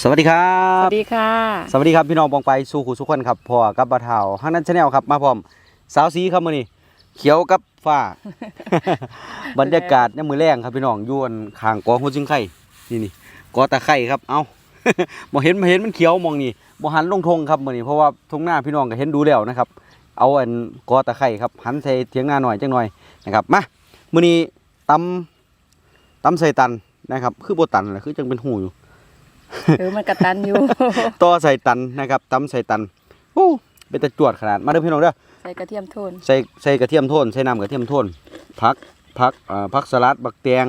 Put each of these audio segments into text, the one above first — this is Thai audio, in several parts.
สวัสดีครัสบ วัสดีค่ะ สวัสดีครับพี่น้องปองไปสู่ขู่สุขคนครับพ่อกับบะเทาห้างนั้นชาแนลครับมาพร้อมสาวสีครับมื้อนี้เขียวกับฟ้า บรรยากาศยามมื้อแรงครับพี่น้องอยู่อันข้างกองหัวจิงไข่นี่นี่กอตะไคร่ครับเอ้า บ่เห็นบ่เห็นมันเขียวมองนี่บ่หันลงทงครับมื้อนี้เพราะว่าทงหน้าพี่น้องก็เห็นดูแล้วนะครับ เอาอันกอตะไคร่ครับหันใส่เถียงนาหน่อยจังหน่อยนะครับมามื้อนี้ตำตำใส่ตันนะครับ คือบ่ตันแหละคือจังเป็นหูอยู่ เออมันกระตันอยู่ ต่อใส่ตันนะครับตำใส่ตันโอ้เป็นตะจวดขนาดมาเด้อพี่น้องเด้อใส่กระเทียมโทนใส่ใส่กระเทียมโทนใส่น้ำกระเทียมโทนผักผักอ่าผักสลัดบักแตง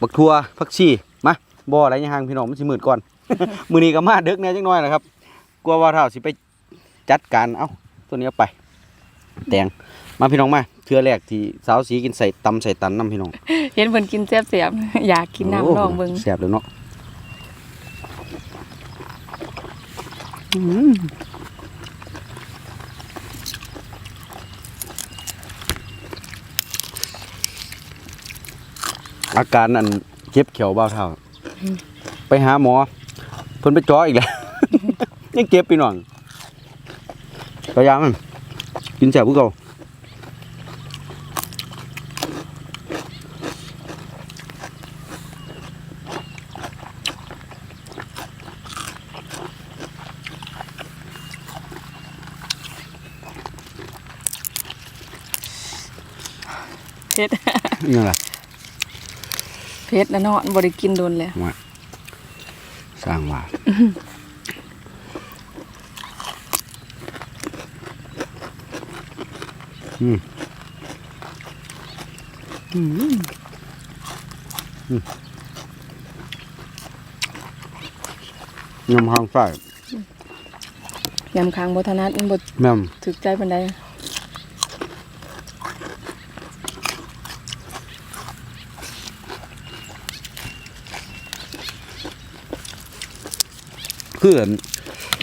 บักทั่วผักชีมาบ่อะไรยังห่างพี่น้องมันสิมืดก่อน มื้อนี้ก็มาเดึกแหน่จังน้อยนะครับกลัวว่าเท่าสิไปจัดการเอ้าตัวนี้เอาไปแตงมาพี่น้องมาเทื่อแรกที่สาวสีกินใส่ตำใส่ตันน้ำพี่น้อง เห็นเพิ่นกินแซ่บเสียบๆอยากกินน้ำลองเบิ่งแซ่บเลยเนาะ อืมอาการอันเจ็บเขียวเบ้าเท่า ไปหาหมอเพิ่นไปจ้ออีกแล้ว ยังเก็บไปหน่อยพยายามมันกินแซ่บผู้เก่า นี่แหละเผ็ดนะเนาะบ่ได้กินโดนแล้วสร้างว่าอืมอืมอืมยำหางไส้ยำคางบ่ถนัดมันบ่แม่มถึกใจปานใด เพื่อน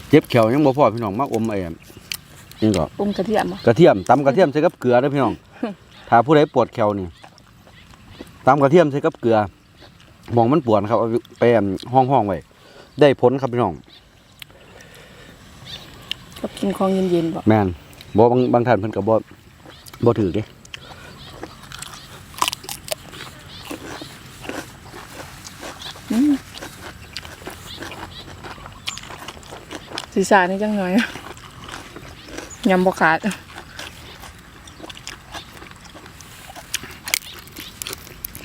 เจ็บแขวยังบ่พอพี่น้องมาอมไอ้นี่ก็อมกระเทียมอะกระเทียมตำกระเทียมใส่กับเกลือเด้อพี่น้องถ้าผู้ใดปวดแขวนี่ตำกระเทียมใส่กับเกลือหมองมันปวดครับเอาไปห้องห้องๆไว้ได้ผลครับพี่น้องกับกินของเย็นๆบ่แม่นบ่บางบางท่านเพิ่นก็บ่บ่ถือเด้ ศีรษะนี่จังหน่อยยำบกขาด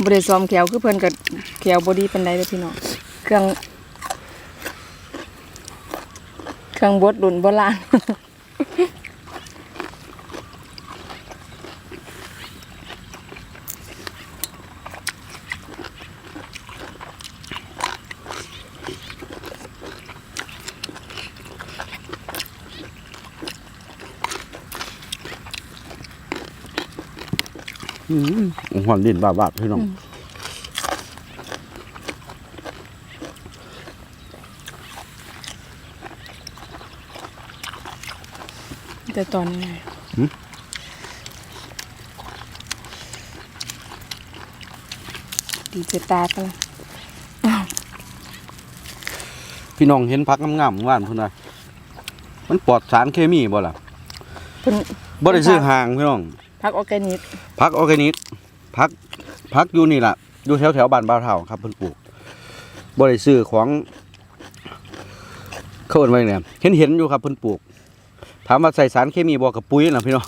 บริซ้อมแขวคือเพิ่นกับแขวบ่ดีปานไดเลยพี่น้องเครื่อง เครื่องบดดุนโบราณ หอนดินบาบๆพี่น้องแต่ตอนนี้ไงดีเจตาปะล่ะพี่น้องเห็นผักงามๆว่านเพิ่นว่ามันปลอดสารเคมีบ่ล่ะเพิ่นบ่ได้ซื้อห่างพี่น้อง พักออร์แกนิกผักออร์แกนิกผักผักอยู่นี่ล่ะอยู่แถวแถวๆบ้านบ่าวเฒ่าครับเพิ่นปลูกบ่ได้ซื้อของเขาเอิ้นว่าจังไดเห็นเห็นๆอยู่ครับเพิ่นปลูก ถามว่าใส่สารเคมีบ่กับปุ๋ยน่ะพี่น้อง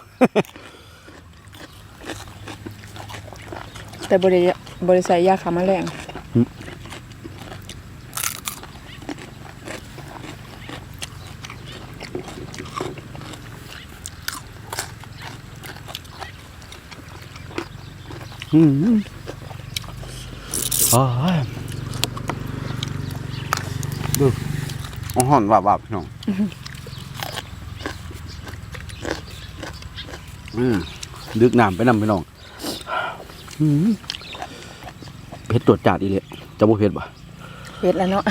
แต่บริบริใส่ยาขาแมลง อ๋อดูอ๋อหอนว่าบาบพี่น้องอืมดึกน้ำไปนำพี่น้องเผ็ดตรวจจัดอีเลยจะบ่เผ็ดบ่เผ็ดแล้วเนาะ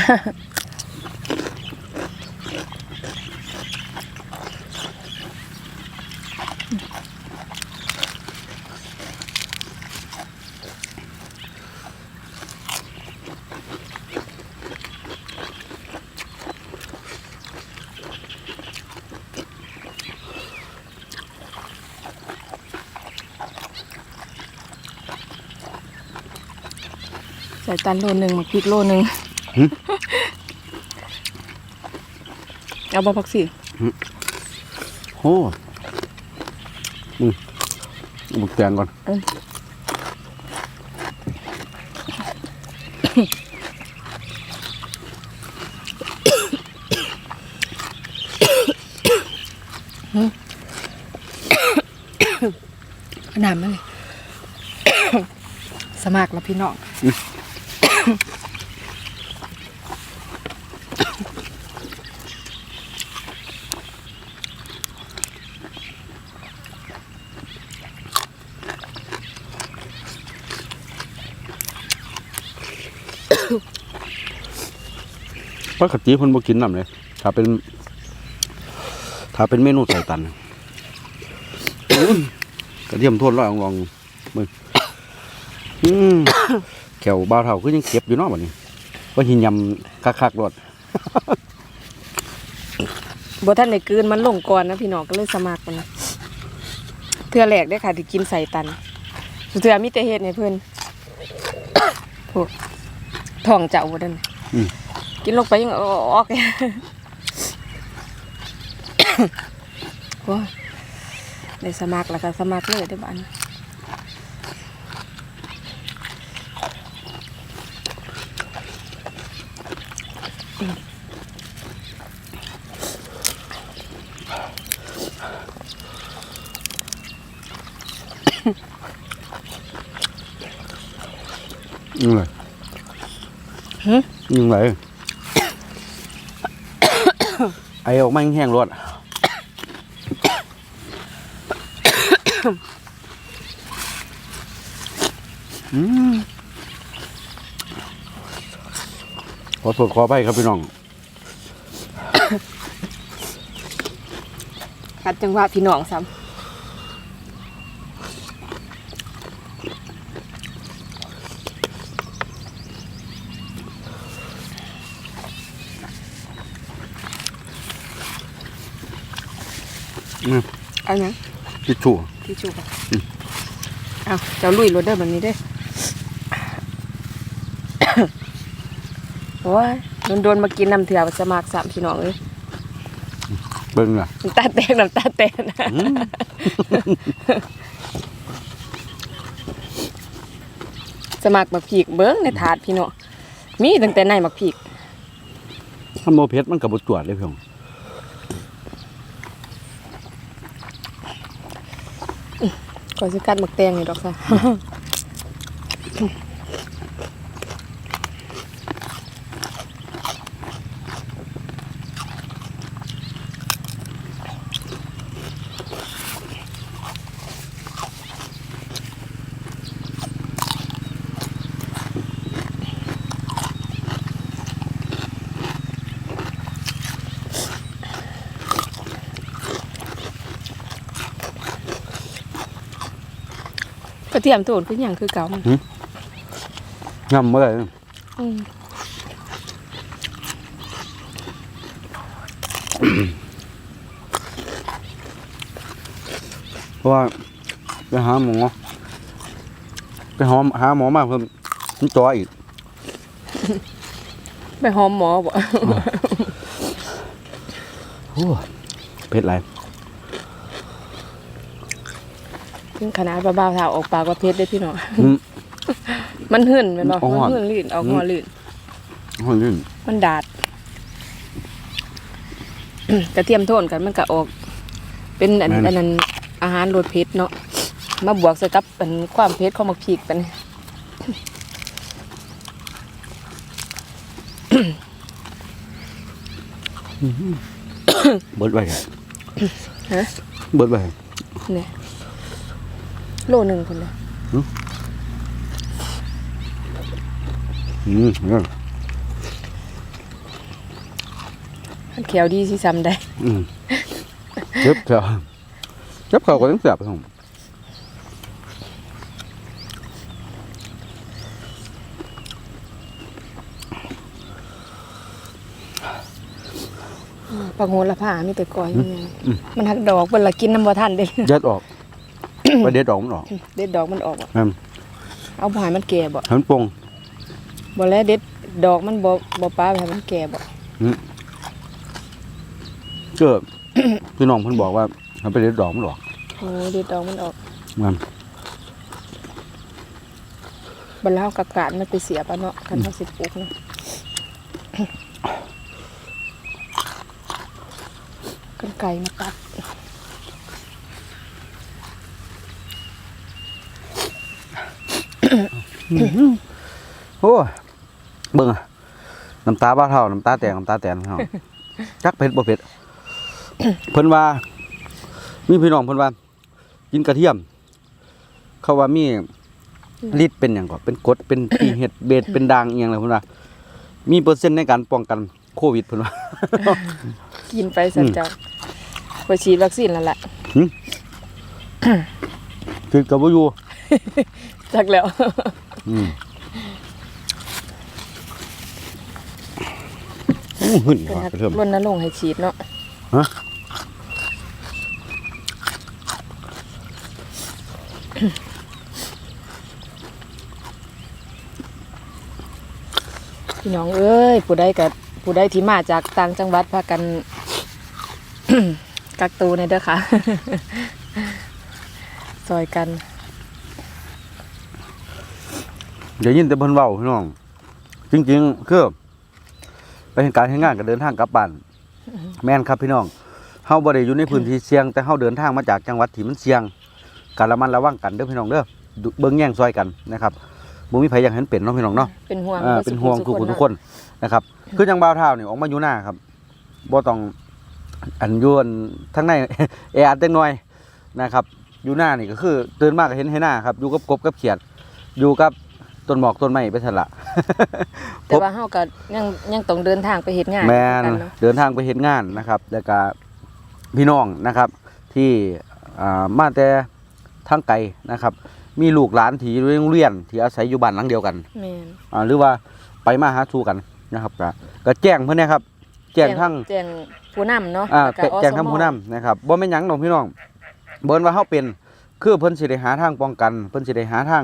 ใส่ตันโลหนึ่งหมักพริกโลหนึ่งหึ เอาบะผักสีโอ้มึงบุกแตงก่อนน้ำมาเลย สมัครแล้วพี่น้อง ปกติเพิ่นบ่กินน้ำเลย ถ้าเป็น ถ้าเป็นเมนูใส่ตันกระเทียมโทษร้อยลองๆมึงอืมแขวบ้าวเท่าก็ยังเก็บอยู่เนาะบัดนี้ว่าหินยำคักๆรดบ่ท่านในกลืนมันลงก่อนนะพี่น้องก็เลยสมัครมันเทื่อแรกได้ค่ะที่กินใส่ตันสุเทื่อมีแต่เฮ็ดให้เพิ่อนพวก ท้องเจ้าบ่ดันอืมกินลงไปยังออกโอ้ยได้สมัครแล้วก็สมัครเลยได้อบ้านยังไงหึยั งไงไอออกมาแห้งๆรดอืมขอโทษขอไปครับพี่น้องคัดจังหวะพี่น้องซ้ำ เอาหยังทิชชู่ที่ชูปะเอาเจ้าลุยรถเด้อแบบนี้เด้อโอ้ยโดนๆมากินน้ำเถื่อสมัครสามพี่น้องเลยเบิ่งอะน้ำตาแตกน้ำตาแตกนะอืมสมัครมักผีกเบิ้งในถาดพี่น้องมีตั้งแต่ในมักผีกถ้าโมเพชรมันกับบตรวจเลยพี่น้อง ก่อนจะกัดมักแตงอยู่ดอกค่ะ ระเทียมโทนคือหยังคือเก่ามันย่ำเมื่อไหร่อืมเพราะว่าไปหาหมอไปหาหาหมอมาเพิ่มมันจ่ออีก ไปหอมหมอบ่โอ้เพชรไร ถึงขนาดเบาๆเท้าออกปากว่าเพชรได้อพี่น้องอืม มันหื่นแม่นบ่ออกมันหอนหื่นลื่นออกหัวลื่นห้องลื่นมันดาด กระเทียมโทนกันมันก็ออก เป็นอันอันนั้นอาหารรสเผ็ดเนาะมาบวกใส่กับเป็นความเผ็ดของมักพริกเป็นเบิดไว้ฮะเบิดไว้เนี่ย โลหนึ่งคนเลยอืมเนี่ยมันเขียวดีสิซ้ำได้อืมเจ็บเถอะเจ็บเขาก็ต้องเสียบพี่น้องปังโหระผ้ามีแต่กอยอยู่ไงมันหักดอกเวลากินน้ำบ่ทันเด้เด็ดออก ไปเด็ดออกมันออก เด็ดดอกมันออกบ่แม่นเอาบ่ให้มันแก่บ่ให้มันโปร่งบ่แล้วเด็ดดอกมันบ่บ่ป้าให้มันแก่บ่เจ้อพี่น้องเพิ่นบอกว่ามันเป็นเด็ดดอกมันหรอก โอ้เด็ดดอกมันออกมันบัดแล้วกะกาดมันไปเสียปะเนาะคันเฮาสิปลูกเนาะกันไก่มาตัด โอ้ยเบิ่งอะน้ำตาบ้าเท่าน้ำตาแตกน้ำตาแตนพี่น้องจักเผ็ดบ่เผ็ดเพิ่นว่า มีพี่น้องเพิ่นว่า กินกระเทียม เขาว่ามีฤทธิ์เป็นหยังก็เป็นกรดเป็นปีเห็ดเบดเป็นด่างอีหยังเลยเพิ่นว่ามีเปอร์เซ็นต์ในการป้องกันโควิดเพิ่นว่ากินไปสันเจ้าไปฉีดวัคซีนแล้วแหละคือกับบ่อยู่จักแล้ว อืมอู้หึ่นเป็นว่ะฮักกระเทียมรณรงค์ให้ฉีดเนาะฮะพี่น้องเอ้ยผู้ใดกับผู้ใดที่มาจากต่างจังหวัดพากัน กักตูในอยเด้อค่ะ ซอยกัน เดี๋ยวยินแต่เพิ่นเว้าพี่น้อง จริง ๆ คือไปเห็นการเฮ็ดงานก็เดินทางกลับบ้านแม่นครับพี่น้องเฮาบ่ได้อยู่ในพื้นที่เสี่ยง แต่เฮาเดินทางมาจากจังหวัดที่มันเสี่ยงการระมัดระวังกันเด้อพี่น้องเด้อดูเบิ่งแย่งซอยกันนะครับบ่มีไผอยากเห็นเป็นเนาะพี่น้องเนาะเป็นห่วงเอ่อเป็นห่วงทุกคนทุกคนนะครับ คือจังบ่าวเท่านี่ออกมาอยู่หน้าครับบ่ต้องอันอยวนทั้งในแออัดจังหน่อยนะครับ อยู่หน้านี่ก็คือตื่นมากก็เห็นให้หน้าครับ อยู่กับกบกับเขียดอยู่กับ ต้นหมอกต้นไม้ไปซั่นละแต่ว่าเฮาก็ยังยังต้องเดินทางไปเฮ็ดงานแมนกันเนาะเดินทางไปเห็นงานนะครับ แล้วก็พี่น้องนะครับ ที่อ่ามาแต่ทางไกลนะครับ มีลูกหลานที่อยู่ในโรงเรียนที่อาศัยอยู่บ้านหลังเดียวกันแม่นอ่าหรือว่าไปมาหาสู่กันนะครับก็ก็แจ้งเพื่อนนะครับ แจ้งทั้งแจ้งผู้นำเนาะอ่าล้วก็แจ้งทั้งอสมผู้นำนะครับบ่แม่นหยังน้องพี่น้องเบิ่นว่าเฮาเป็น คือเพิ่นสิได้หาทางป้องกัน เพิ่นสิได้หาทาง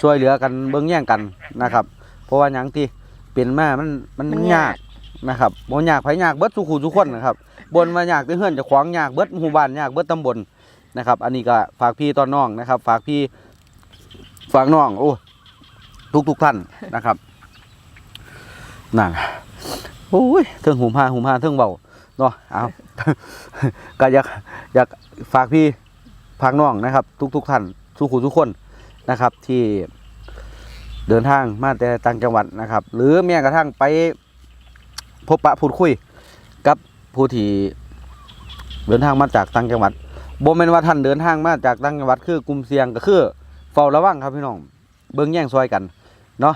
ช่วยเหลือกันเบิ่งแย่งกันนะครับ เพราะว่าหยังที่เป็นมามันมันมันยากนะครับบ่ยากไผยากเบิดทุกคู่ทุกคนนะครับบ่นว่ายากแต่เฮือนเจะขวางยากเบิดหมู่บ้านยากเบิดตำบลนะครับ อันนี้ก็ฝากพี่ตอนน้องนะครับ ฝากพี่ฝากน้องโอ้ทุกทุกๆท่านนะครับนั่นโอ้ยเทิงหุมพาหุมพาเทิงเบาเนาะเอา ก็อยากอยากฝากพี่ ฝากน้องนะครับ ทุกทุกๆท่านทุกคนทุกคนนะครับ ที่เดินทางมาแต่ต่างจังหวัดนะครับ หรือแม้กระทั่งไปพบปะพูดคุยกับผู้ที่เดินทางมาจากต่างจังหวัดบ่แม่นว่าท่านเดินทางมาจากต่างจังหวัดคือกลุ่มเสี่ยงก็คือเฝ้าระวังครับพี่น้อง เบิ่งแย่งซอยกันเนาะ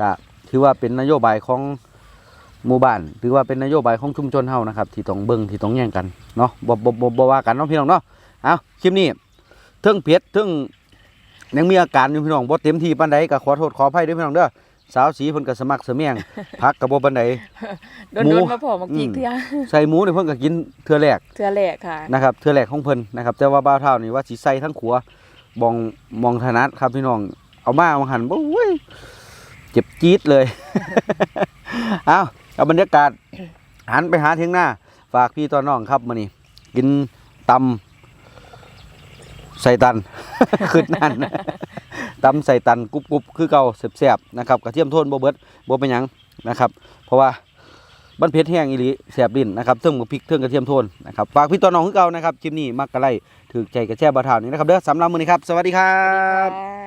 ก็ถือว่าเป็นนโยบายของหมู่บ้านถือว่าเป็นนโยบายของชุมชนเฮานะครับ ที่ต้องเบิ่งที่ต้องแย่งกันเนาะบ่บ่บ่บ่ว่ากันเนาะพี่น้องเนาะ เอาคลิปนี้เทิงเผ็ดเทิงยังมีอาการอยู่พี่น้องบ่เต็มที่ปานใดก็ขอโทษขออภัยด้วยพี่น้องเด้อสาวสีเพิ่นก็สมัครเสมียงพักก็บ่ปานใดโดนหมูโดนมาพอมากีกอืมเทื่อใส่หมูนี่เพิ่นก็กินเทื่อแรกเทื่อแรกค่ะนะครับเทื่อแรกของเพิ่นนะครับแต่ว่าบ่าวเท่านี่ว่าสิใส่ทั้งขัวบองมองถนัดครับพี่น้อง เอามาเอาหันบ่โอ้ยเจ็บจี๊ดเลยเอาเอาบรรยากาศหันไปหาเทียงหน้า ฝากพี่ตอนน้องครับมานี่กินตำ ใส่ตัน ขึ้นนั่นตำใส่ตันกรุบกรุบคือเก่าแสบๆนะครับกระเทียมโทนบ่เบิดบ่เป็นหยังนะครับ เพราะว่าบันเพชรแห้งอีหลีแสบดินนะครับเทิงกับพริกเทิงกระเทียมโทนนะครับฝากพี่ตอนน้องคือเก่านะครับชิมนี่มักกะไลถือใจกระแช่บะทาวนี้นะครับเด้อสำหรับมือนี้ครับ สวัสดีครับ